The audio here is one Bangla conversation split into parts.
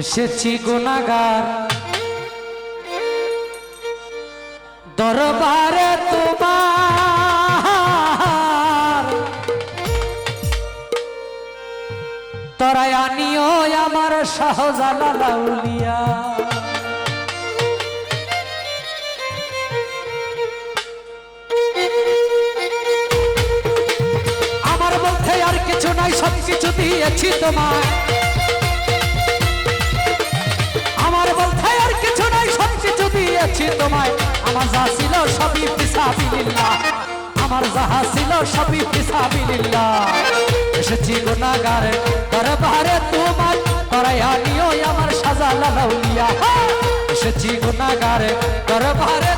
এসেছি গুনাগার দরবারে তোমার। তরাই আনিও আমার শাহজালা লাউলিয়া আমার মধ্যে আর কিছু নাই সব কিছু দিয়েছি তোমায়। দিয়েছি তোমায়। আমার যা ছিল সবই পিসাবিল্লা আমার যাহা ছিল সবই পিসাবিল্লা এসেছি গুনাগারে দরবারে তোমার করাই আনিও আমার সাজা লাউলিয়া এসেছি গুনাগারে দরবারে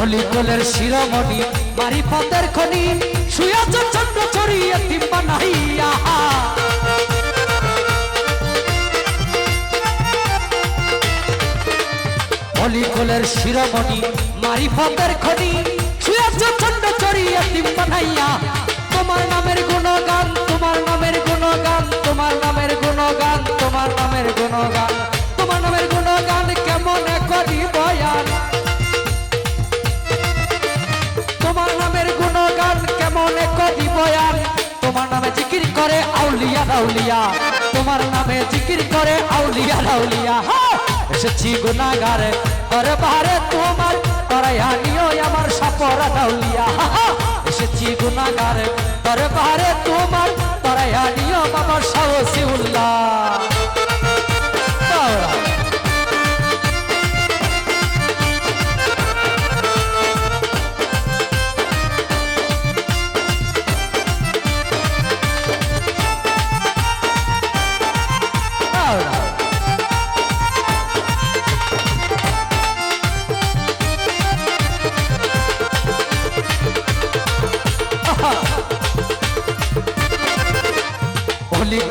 অলিকলের শিরোমণি মারি পথের খনি শুয়াছ চন্দ্র চড়িয়ে তিম্বা নাহিয়া। অলিকলের শিরোমণি মারি পথের খনি শুয়াছ চন্দ্র করে আউলিয়া রাউলিয়া তোমার নামে জিকির করে আউলিয়া রাউলিয়া! এসেছি গুনাগারে বারে তোমার করাই আনিও আমার সাপরা রাউলিয়া! এসেছি গুনাগারে বারে তোমার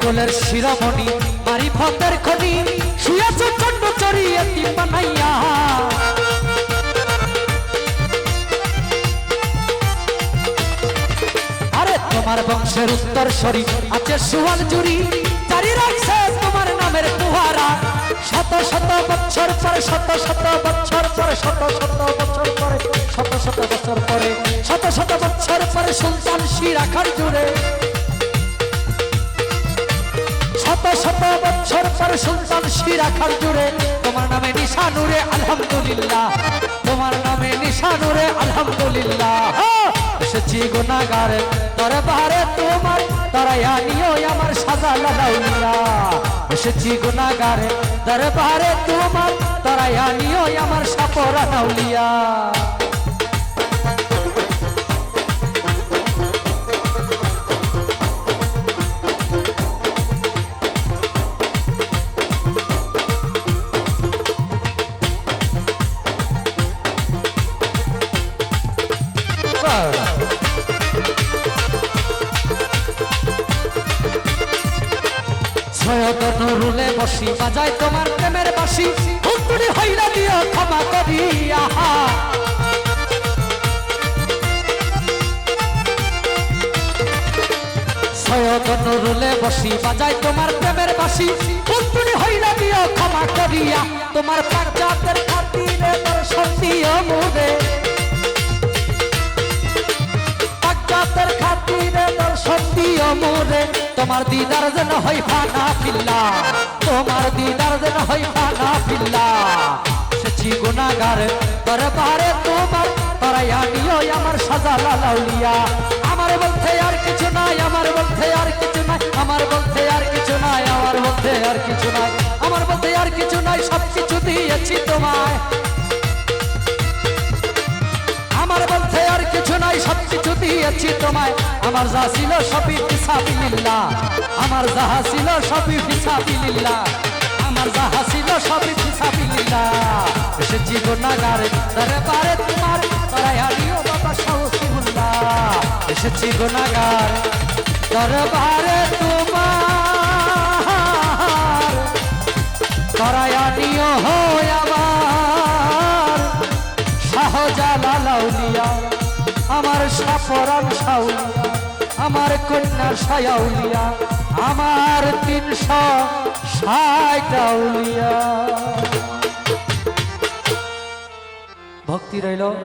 অলিকলের শিরোমণি মারি ফতের খনি, শুয়েছ চন্ড চড়িয়ে বানাইয়া আরে তোমার বংশের উত্তর আছে সুয়াল জুড়ি রাখছে তোমার নামের পুহারা শত শত বছর পরে, শত শত বছর পরে, শত শত বছর পরে, শত শত বছর পরে, শত শত বছর পরে সুলতান শিরাখার জুড়ে শত শত বছর পর সুলতান শিরাখার জুড়ে। তোমার নামে নিশানুরে, আলহামদুলিল্লাহ। তোমার নামে নিশানুরে, আলহামদুলিল্লাহ। এসেছি গুনাগারে দরবারে তোমার তারাই আনিও আমার সাজা লাউলিয়া এসেছি গুনাগারে দরবারে তোমার তারাই আনিও আমার সাপরা নাউলিয়া ছয়ত নুরুলে বসি, বাজায় তোমার প্রেমের বাসি। হুকুরি হইলা দিও ক্ষমা করি, আহা। নুরুলে বসি, বাজায় তোমার প্রেমের বাসি। হুকুরি হইলা দিও ক্ষমা করিয়া তোমার পাঞ্জাতের খাতিরে দর্শন দিও মুরে তোমার দিদার যেন হই ফানা ফিল্লা। তোমার দিদার যেন হই ফানা ফিল্লা। সেছি গুনাগার দরবারে তোমার তরাই আনিও আমার সাজালা লাউলিয়া আমার বলতে আর কিছু নাই, আমার বলতে আর কিছু নাই, আমার বলতে আর কিছু নাই, আমার বলতে আর কিছু নাই। আমার বলতে আর কিছু নাই সব কিছু দিয়েছি তোমায়। আমি সব কিছু দিয়েছি তোমায়। আমার যা ছিল সবই ফিসাবিল্লা আমার যাহা ছিল সবই ফিসাবিল্লা আমার যাহা ছিল সবই ফিসাবিল্লা সে জীবনাগারে তারে পারে তোমার তারাই হারিও বাবা সাহসিবুল্লা এসেছি তারে পারে তোমার সাফরান সাউলিয়া আমার কন্যা সায়াউলিয়া আমার তিনশো সাইটাউলিয়া ভক্তি রইল।